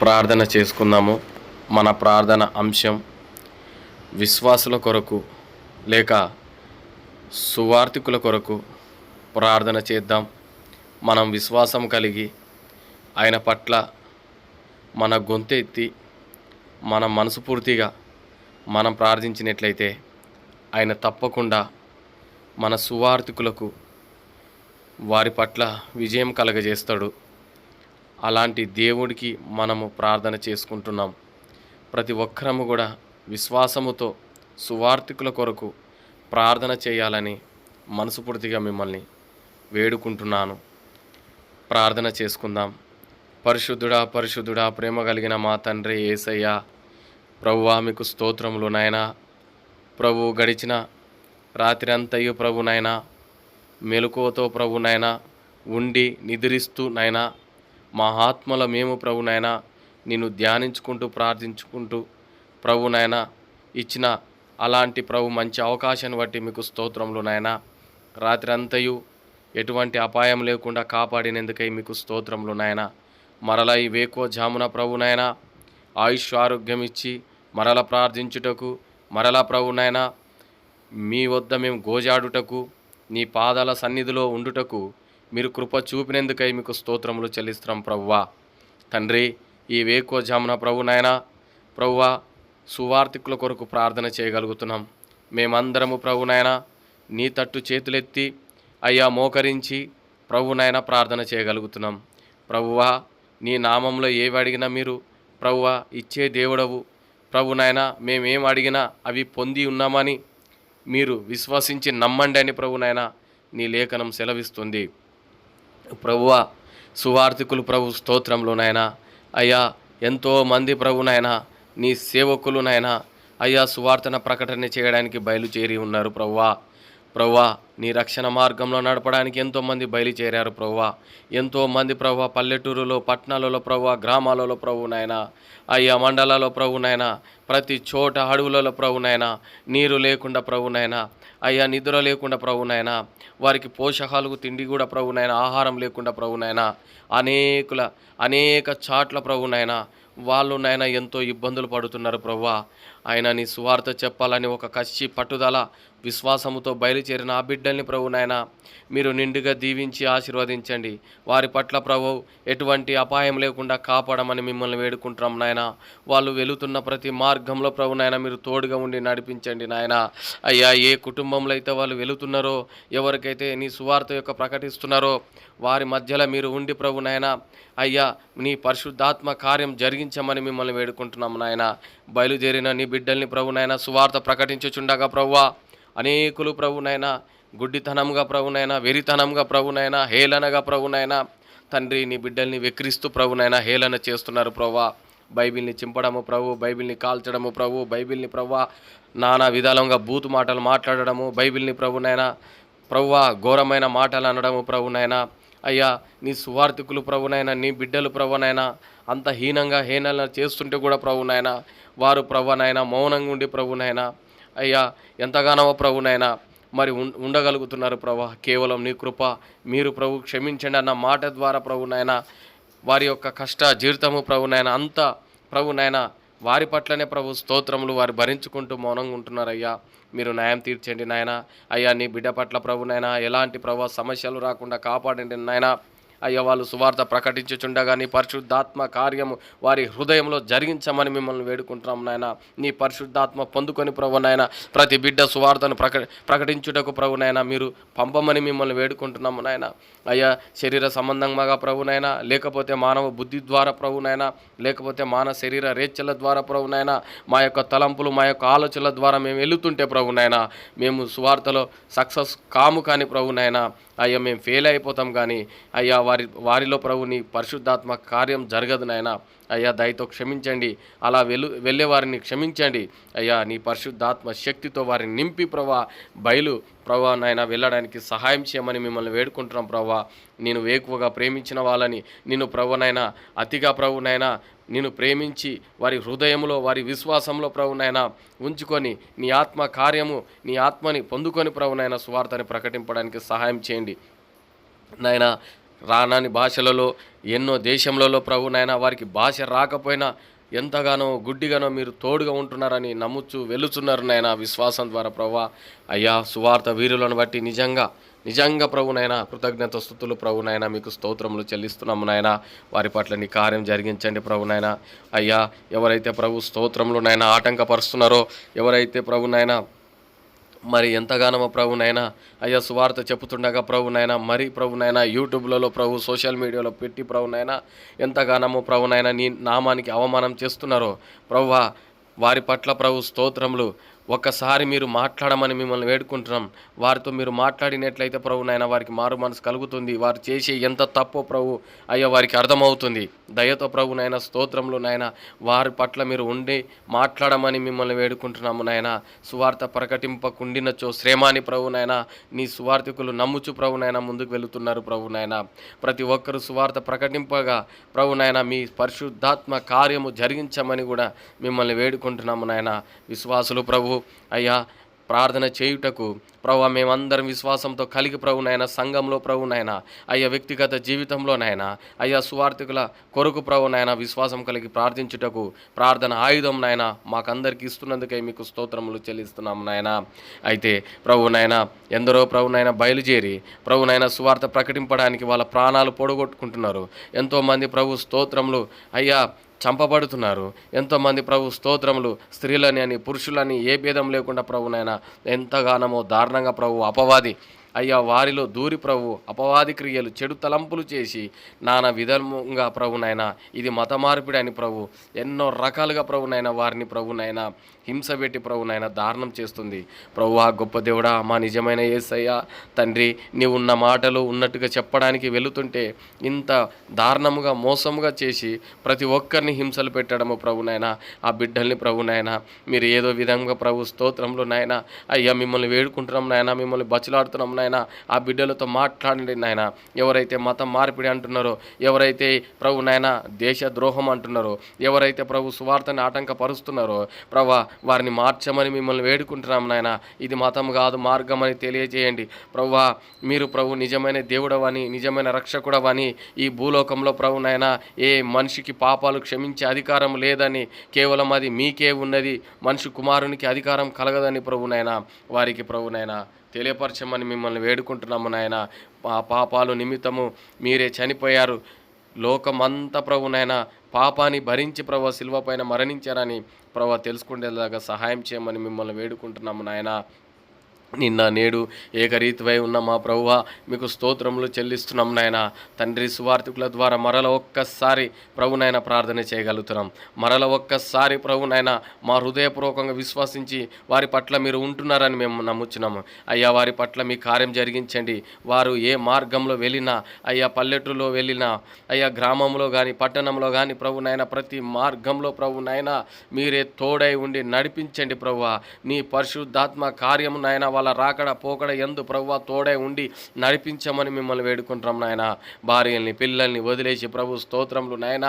ప్రార్థన చేసుకుందాము మన ప్రార్థన అంశం విశ్వాసుల కొరకు లేక సువార్థికుల కొరకు ప్రార్థన చేద్దాం. మనం విశ్వాసం కలిగి ఆయన పట్ల మన గొంతెత్తి మన మనసు పూర్తిగా మనం ప్రార్థించినట్లయితే ఆయన తప్పకుండా మన సువార్థికులకు వారి పట్ల విజయం కలగజేస్తాడు. అలాంటి దేవుడికి మనము ప్రార్థన చేసుకుంటున్నాం. ప్రతి ఒక్కరము కూడా విశ్వాసముతో సువార్థికుల కొరకు ప్రార్థన చేయాలని మనసుపూర్తిగా మిమ్మల్ని వేడుకుంటున్నాను. ప్రార్థన చేసుకుందాం. పరిశుద్ధుడా పరిశుద్ధుడా ప్రేమ కలిగిన మా తండ్రి ఏసయ్య ప్రభువా మీకు స్తోత్రములు నాయనా. ప్రభు గడిచిన రాత్రి అంతయు ప్రభునైనా మెలకువతో ప్రభునైనా ఉండి నిద్రిస్తూ నైనా మా ఆత్మల మేము ప్రభునైనా నిన్ను ధ్యానించుకుంటూ ప్రార్థించుకుంటూ ప్రభునైనా ఇచ్చిన అలాంటి ప్రభు మంచి అవకాశాన్ని బట్టి మీకు స్తోత్రములు నాయన. రాత్రి అంతయు ఎటువంటి అపాయం లేకుండా కాపాడినందుకై మీకు స్తోత్రములు నాయన. మరల ఈ వేకో జామున ప్రభునైనా ఆయుష్ ఆరోగ్యం ఇచ్చి మరల ప్రార్థించుటకు మరల ప్రభునైనా మీ వద్ద మేము గోజాడుటకు నీ పాదాల సన్నిధిలో ఉండుటకు మీరు కృప చూపినందుకై మీకు స్తోత్రములు చెల్లిస్తున్నాం ప్రవ్వా తండ్రి ఈ వేకోజామున ప్రభు నాయనా ప్రవ్వా సువార్థికుల కొరకు ప్రార్థన చేయగలుగుతున్నాం. మేమందరము ప్రభు నాయనా నీ తట్టు చేతులెత్తి అయ్యా మోకరించి ప్రభు నాయన ప్రార్థన చేయగలుగుతున్నాం. ప్రభువా నీ నామంలో ఏవి అడిగినా మీరు ప్రభువా ఇచ్చే దేవుడవు. ప్రభు నాయన మేమేం అడిగినా అవి పొంది ఉన్నామని మీరు విశ్వసించి నమ్మండి అని ప్రభు నాయన నీ లేఖనం సెలవిస్తుంది. ప్రభువ సువార్థికులు ప్రభు స్తోత్రంలోనైనా అయ్యా ఎంతో మంది ప్రభు నీ సేవకులు అయ్యా సువార్తన ప్రకటన చేయడానికి బయలుచేరి ఉన్నారు ప్రభువా. ప్రవ్వా నీ రక్షణ మార్గంలో నడపడానికి ఎంతోమంది బయలుచేరారు ప్రవ్వా. ఎంతోమంది ప్రవ్వా పల్లెటూరులో పట్టణాలలో ప్రవ్వా గ్రామాలలో ప్రభు నాయన. అయ్యా మండలాల్లో ప్రభు నాయన. ప్రతి చోట అడవులలో ప్రభు నాయన. నీరు లేకుండా ప్రభు నాయన. అయ్యా నిద్ర లేకుండా ప్రభు నాయన. వారికి పోషకాలకు తిండి కూడా ప్రభు నాయన. ఆహారం లేకుండా ప్రభు నాయన. అనేకుల అనేక చాట్ల ప్రభు నాయన. వాళ్ళు నాయన ఎంతో ఇబ్బందులు పడుతున్నారు ప్రవ్వా. ఆయన నీ సువార్త చెప్పాలని ఒక కచ్చి పట్టుదల విశ్వాసముతో బయలుచేరిన ఆ బిడ్డల్ని ప్రభు నాయన మీరు నిండుగా దీవించి ఆశీర్వదించండి. వారి పట్ల ప్రభు ఎటువంటి అపాయం లేకుండా కాపాడమని మిమ్మల్ని వేడుకుంటున్నాం నాయన. వాళ్ళు వెళుతున్న ప్రతి మార్గంలో ప్రభు నాయన మీరు తోడుగా ఉండి నడిపించండి నాయన. అయ్యా ఏ కుటుంబంలో అయితే వాళ్ళు వెళుతున్నారో ఎవరికైతే నీ సువార్త యొక్క ప్రకటిస్తున్నారో వారి మధ్యలో మీరు ఉండి ప్రభు నాయన అయ్యా నీ పరిశుద్ధాత్మ కార్యం జరిగించమని మిమ్మల్ని వేడుకుంటున్నాం నాయన. బయలుదేరిన నీ బిడ్డల్ని ప్రభు సువార్త ప్రకటించుచుండగా ప్రవ్వా. అనేకులు ప్రభునైనా గుడ్డితనంగా ప్రభునైనా వెరితనంగా ప్రభునైనా హేళనగా ప్రభునైనా తండ్రి నీ బిడ్డల్ని వెక్కిరిస్తూ ప్రభునైనా హేళన చేస్తున్నారు ప్రభా బైబిల్ని చింపడము ప్రభు బైబిల్ని కాల్చడము ప్రభు బైబిల్ని ప్రవ్వా నానా విధాలంగా బూతు మాటలు మాట్లాడడము బైబిల్ని ప్రభునైనా ప్రవ్వా ఘోరమైన మాటలు అనడము ప్రభునైనా అయ్యా నీ సువార్థికులు ప్రభునైనా నీ బిడ్డలు ప్రభునైనా అంత హీనంగా హేళన చేస్తుంటే కూడా ప్రభునైనా వారు ప్రభునైనా మౌనంగా ఉండి ప్రభునైనా అయ్యా ఎంతగానో ప్రభునైనా మరి ఉం- ఉండగలుగుతున్నారు ప్రభా కేవలం నీ కృప మీరు ప్రభు క్షమించండి అన్న మాట ద్వారా ప్రభునైనా వారి యొక్క కష్ట జీవితము ప్రభునైనా అంత ప్రభునైనా వారి పట్లనే ప్రభు స్తోత్రములు వారు భరించుకుంటూ మౌనంగా ఉంటున్నారు అయ్యా మీరు న్యాయం తీర్చండి నాయన. అయ్యా నీ బిడ్డ పట్ల ప్రభునైనా ఎలాంటి ప్రభు సమస్యలు రాకుండా కాపాడండి నాయనా. అయ్యా వాళ్ళు సువార్త ప్రకటించుచుండగా నీ పరిశుద్ధాత్మ కార్యము వారి హృదయంలో జరిగించమని మిమ్మల్ని వేడుకుంటున్నాం నాయన. నీ పరిశుద్ధాత్మ పొందుకొని ప్రభు నాయన ప్రతి బిడ్డ సువార్తను ప్రక ప్రకటించుటకు ప్రభు నాయన మీరు పంపమని మిమ్మల్ని వేడుకుంటున్నాము నాయన. అయ్యా శరీర సంబంధంగా ప్రభునైనా లేకపోతే మానవ బుద్ధి ద్వారా ప్రభునైనా లేకపోతే మానవ శరీర రేచల ద్వారా ప్రభునైనా మా యొక్క తలంపులు మా యొక్క ఆలోచనల ద్వారా మేము వెళుతుంటే ప్రభునైనా మేము సువార్తలో సక్సెస్ కాము కానీ ప్రభునైనా అయ్యా మేము ఫెయిల్ అయిపోతాం కానీ అయ్యా వారి వారిలో ప్రభు నీ పరిశుద్ధాత్మ కార్యం జరగదు నాయన. అయ్యా దయతో క్షమించండి. అలా వెలు వెళ్ళే వారిని క్షమించండి. అయ్యా నీ పరిశుద్ధాత్మ శక్తితో వారిని నింపి ప్రభా బయలు ప్రభా నాయన వెళ్ళడానికి సహాయం చేయమని మిమ్మల్ని వేడుకుంటున్నాం ప్రభా. నేను వేకువగా ప్రేమించిన వాళ్ళని నేను ప్రభునైనా అతిగా ప్రభునైనా నేను ప్రేమించి వారి హృదయంలో వారి విశ్వాసంలో ప్రభునైనా ఉంచుకొని నీ ఆత్మ కార్యము నీ ఆత్మని పొందుకొని ప్రభునైనా సువార్తని ప్రకటింపడానికి సహాయం చేయండి. నాయన రానాని భాషలలో ఎన్నో దేశంలో ప్రభు నాయన వారికి భాష రాకపోయినా ఎంతగానో గుడ్డిగానో మీరు తోడుగా ఉంటున్నారని నమ్ముచ్చు వెళుతున్నారు నాయన విశ్వాసం ద్వారా ప్రభా అయ్యా సువార్త వీరులను బట్టి నిజంగా నిజంగా ప్రభునైనా కృతజ్ఞత స్థుతులు ప్రభునైనా మీకు స్తోత్రములు చెల్లిస్తున్నాము నాయన. వారి పట్ల నీ కార్యం జరిగించండి ప్రభునైనా అయ్యా ఎవరైతే ప్రభు స్తోత్రములు నాయన ఆటంకపరుస్తున్నారో ఎవరైతే ప్రభునైనా మరి ఎంతగానో ప్రభునైనా అయ్యా సువార్త చెప్పుతుండగా ప్రభునైనా మరి ప్రభునైనా యూట్యూబ్లలో ప్రభు సోషల్ మీడియాలో పెట్టి ప్రభునైనా ఎంతగానో ప్రభునైనా నీ నామానికి అవమానం చేస్తున్నారో ప్రభువా వారి పట్ల ప్రభు స్తోత్రములు ఒక్కసారి మీరు మాట్లాడమని మిమ్మల్ని వేడుకుంటున్నాం. వారితో మీరు మాట్లాడినట్లయితే ప్రభు నాయన వారికి మారు మనసు కలుగుతుంది. వారు చేసే ఎంత తప్పో ప్రభు అయ్యా వారికి అర్థమవుతుంది. దయతో ప్రభు నాయన స్తోత్రంలో నాయన వారి పట్ల మీరు ఉండి మాట్లాడమని మిమ్మల్ని వేడుకుంటున్నాము నాయన. సువార్త ప్రకటింపకుండినచో శ్రేమాని ప్రభు నాయన నీ సువార్థికులు నమ్ముచు ప్రభు నాయన ముందుకు వెళుతున్నారు ప్రభు నాయన. ప్రతి ఒక్కరు సువార్త ప్రకటింపగా ప్రభు నాయన మీ పరిశుద్ధాత్మ కార్యము జరిగించమని కూడా మిమ్మల్ని వేడుకుంటున్నాము నాయన. విశ్వాసులు ప్రభు అయ్యా ప్రార్థన చేయుటకు ప్రభు మేమందరం విశ్వాసంతో కలిగి ప్రభు నాయన సంఘంలో ప్రభు నాయన అయ్యా వ్యక్తిగత జీవితంలో నాయన అయ్యా సువార్థికుల కొరకు ప్రభు నాయన విశ్వాసం కలిగి ప్రార్థించుటకు ప్రార్థన ఆయుధం నాయన మాకందరికి ఇస్తున్నందుకే మీకు స్తోత్రములు చెల్లిస్తున్నాము నాయన. అయితే ప్రభు నాయన ఎందరో ప్రభు నాయన బయలుదేరి ప్రభు నాయన సువార్త ప్రకటింపడానికి వాళ్ళ ప్రాణాలు పొడగొట్టుకుంటున్నారు. ఎంతోమంది ప్రభు స్తోత్రములు అయ్యా చంపబడుతున్నారు. ఎంతోమంది ప్రభు స్తోత్రములు స్త్రీలని అని పురుషులని ఏ భేదం లేకుండా ప్రభునైనా ఎంతగానమో దారుణంగా ప్రభు అపవాది అయ్యా వారిలో దూరి ప్రభు అపవాది క్రియలు చెడు తలంపులు చేసి నానా విధముగా ప్రభునైనా ఇది మత మార్పిడి అని ప్రభు ఎన్నో రకాలుగా ప్రభునైనా వారిని ప్రభునైనా హింస పెట్టి ప్రభునైనా దారుణం చేస్తుంది. ప్రభు ఆ గొప్ప దేవుడా మా నిజమైన ఏసయ్యా తండ్రి నీవు ఉన్న మాటలు ఉన్నట్టుగా చెప్పడానికి వెళుతుంటే ఇంత దారుణముగా మోసముగా చేసి ప్రతి ఒక్కరిని హింసలు పెట్టడము ప్రభునైనా ఆ బిడ్డల్ని ప్రభునైనా మీరు ఏదో విధంగా ప్రభు స్తోత్రంలో నాయన అయ్యా మిమ్మల్ని వేడుకుంటున్నాం నాయన మిమ్మల్ని బచులాడుతున్నాం నాయన ఆ బిడ్డలతో మాట్లాడండి నాయన. ఎవరైతే మతం మార్పిడి అంటున్నారో ఎవరైతే ప్రభు నాయన దేశ ద్రోహం అంటున్నారో ఎవరైతే ప్రభు సువార్తని ఆటంకపరుస్తున్నారో ప్రభా వారిని మార్చమని మిమ్మల్ని వేడుకుంటున్నాం నాయన. ఇది మతం కాదు మార్గం అని తెలియజేయండి. ప్రభువా మీరు ప్రభు నిజమైన దేవుడవని నిజమైన రక్షకుడవని ఈ భూలోకంలో ప్రభు నాయన ఏ మనిషికి పాపాలు క్షమించే అధికారం లేదని కేవలం అది మీకే ఉన్నది మనిషి కుమారునికి అధికారం కలగదని ప్రభు నాయన. వారికి ప్రభు నాయన తెలియపరచమని మిమ్మల్ని వేడుకుంటున్నాము నాయన. మా పాపాలు నిమిత్తము మీరే చనిపోయారు. లోకమంతా నాయన పాపాన్ని భరించి ప్రభు శిల్వ పైన మరణించారని ప్రభు తెలుసుకునేలాగా సహాయం చేయమని మిమ్మల్ని వేడుకుంటున్నాము నాయన. నిన్న నేడు ఏకరీతివై ఉన్న మా ప్రభువ మీకు స్తోత్రములు చెల్లిస్తున్నాం నాయన. తండ్రి సువార్థికుల ద్వారా మరల ఒక్కసారి ప్రభునైన ప్రార్థన చేయగలుగుతున్నాం. మరల ఒక్కసారి ప్రభునైనా మా హృదయపూర్వకంగా విశ్వసించి వారి పట్ల మీరు ఉంటున్నారని మేము నమ్ముచున్నాము అయ్యా వారి పట్ల మీ కార్యం జరిగించండి. వారు ఏ మార్గంలో వెళ్ళినా అయ్యా పల్లెటూరులో వెళ్ళినా అయ్యా గ్రామంలో కానీ పట్టణంలో కానీ ప్రభునైనా ప్రతి మార్గంలో ప్రభునైనా మీరే తోడై ఉండి నడిపించండి ప్రభువ. నీ పరిశుద్ధాత్మ కార్యము నాయన వాళ్ళ రాకడ పోకడ ఎందు ప్రభు తోడే ఉండి నడిపించమని మిమ్మల్ని వేడుకుంటున్నాం నాయన. భార్యల్ని పిల్లల్ని వదిలేసి ప్రభు స్తోత్రములు నాయన.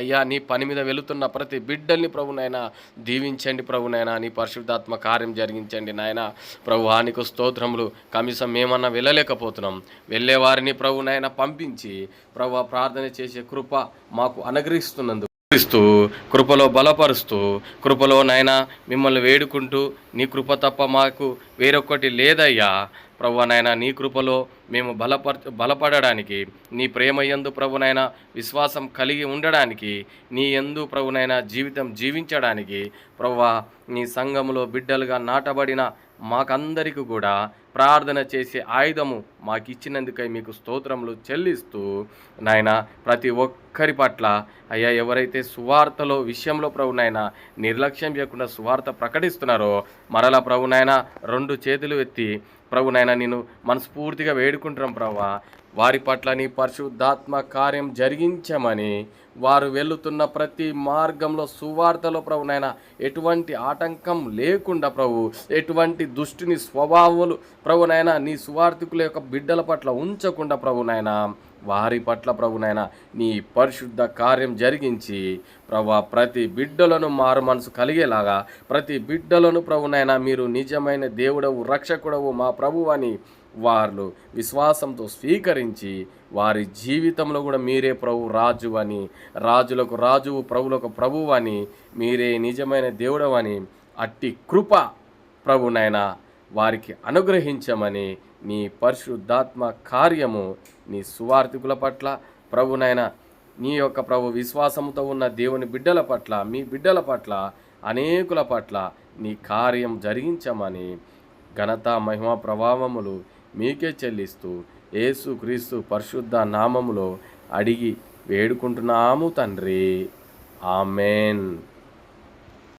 అయ్యా నీ పని మీద వెళుతున్న ప్రతి బిడ్డల్ని ప్రభు నాయన దీవించండి ప్రభు నాయన. నీ పరిశుద్ధాత్మ కార్యం జరిగించండి నాయన. ప్రభు నీకు స్తోత్రములు కనీసం మేమన్నా వెళ్ళలేకపోతున్నాం. వెళ్ళేవారిని ప్రభు నాయన పంపించి ప్రభు ప్రార్థన చేసే కృప మాకు అనుగ్రహిస్తున్నందుకు ఇస్తూ కృపలో బలపరుస్తూ కృపలో నాయన మిమ్మల్ని వేడుకుంటూ నీ కృప తప్ప మాకు వేరొకటి లేదయ్యా. ప్రభు నాయన నీ కృపలో మేము బలపర బలపడడానికి నీ ప్రేమ ఎందు ప్రభునైన విశ్వాసం కలిగి ఉండడానికి నీ ఎందు ప్రభునైన జీవితం జీవించడానికి ప్రభువా నీ సంఘములో బిడ్డలుగా నాటబడిన మాకందరికి కూడా ప్రార్థన చేసే ఆయుధము మాకు ఇచ్చినందుకై మీకు స్తోత్రములు చెల్లిస్తూ నాయన ప్రతి ఒక్కరి పట్ల అయ్యా ఎవరైతే సువార్తలో విషయంలో ప్రభునైనా నిర్లక్ష్యం చేయకుండా సువార్త ప్రకటిస్తున్నారో మరలా ప్రభునైనా రెండు చేతులు ఎత్తి ప్రభునైనా నేను మనస్ఫూర్తిగా వేడుకుంటున్నాం ప్రభా వారి పట్ల నీ పరిశుద్ధాత్మ కార్యం జరిగించమని వారు వెళుతున్న ప్రతి మార్గంలో సువార్తలో ప్రభునైనా ఎటువంటి ఆటంకం లేకుండా ప్రభు ఎటువంటి దుష్టిని స్వభావాలు ప్రభునైనా నీ సువార్థికుల యొక్క బిడ్డల పట్ల ఉంచకుండా ప్రభునైనా వారి పట్ల ప్రభునైనా నీ పరిశుద్ధ కార్యం జరిగించి ప్రభా ప్రతి బిడ్డలను మారు మనసు కలిగేలాగా ప్రతి బిడ్డలను ప్రభునైనా మీరు నిజమైన దేవుడవు రక్షకుడవు మా ప్రభు అని వారు విశ్వాసంతో స్వీకరించి వారి జీవితంలో కూడా మీరే ప్రభు రాజు అని రాజులకు రాజువు ప్రభులకు ప్రభువు అని మీరే నిజమైన దేవుడు అని అట్టి కృప ప్రభునైనా వారికి అనుగ్రహించమని నీ పరిశుద్ధాత్మ కార్యము నీ సువార్థికుల పట్ల ప్రభునైనా నీ యొక్క ప్రభు విశ్వాసంతో ఉన్న దేవుని బిడ్డల పట్ల మీ బిడ్డల పట్ల అనేకుల పట్ల నీ కార్యం జరిగించమని ఘనత మహిమ ప్రభావములు మీకే చెల్లిస్తూ యేసు క్రీస్తు పరిశుద్ధ నామములో అడిగి వేడుకుంటున్నాము తండ్రి. ఆమెన్.